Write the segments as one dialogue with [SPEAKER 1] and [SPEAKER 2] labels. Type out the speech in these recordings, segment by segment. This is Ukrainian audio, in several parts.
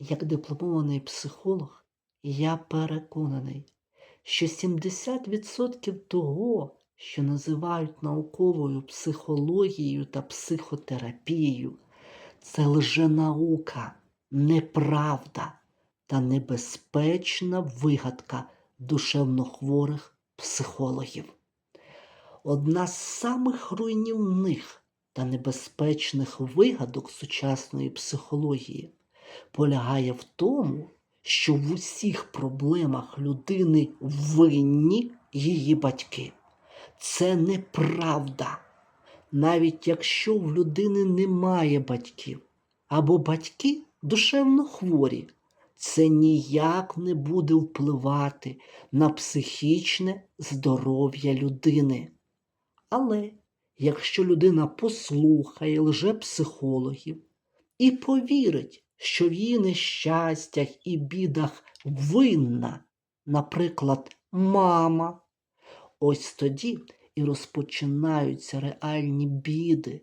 [SPEAKER 1] Як дипломований психолог, я переконаний, що 70% того, що називають науковою психологією та психотерапією, це лженаука, неправда та небезпечна вигадка душевнохворих психологів. Одна з самих руйнівних та небезпечних вигадок сучасної психології полягає в тому, що в усіх проблемах людини винні її батьки. Це неправда. Навіть якщо в людини немає батьків або батьки душевно хворі, це ніяк не буде впливати на психічне здоров'я людини. Але якщо людина послухає лжепсихологів і повірить, що в її нещастях і бідах винна, наприклад, мама, ось тоді і розпочинаються реальні біди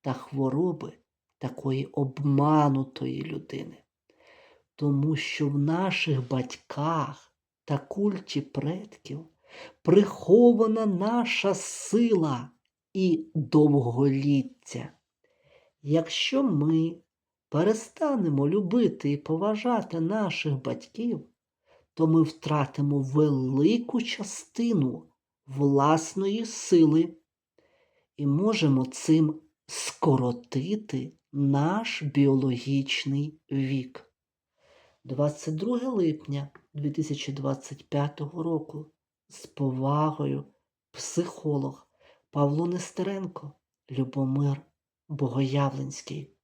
[SPEAKER 1] та хвороби такої обманутої людини. Тому що в наших батьках та культі предків прихована наша сила і довголіття. Якщо ми перестанемо любити і поважати наших батьків, то ми втратимо велику частину власної сили і можемо цим скоротити наш біологічний вік. 22 липня 2025 року з повагою психолог Павло Нестеренко, Любомир Богоявленський.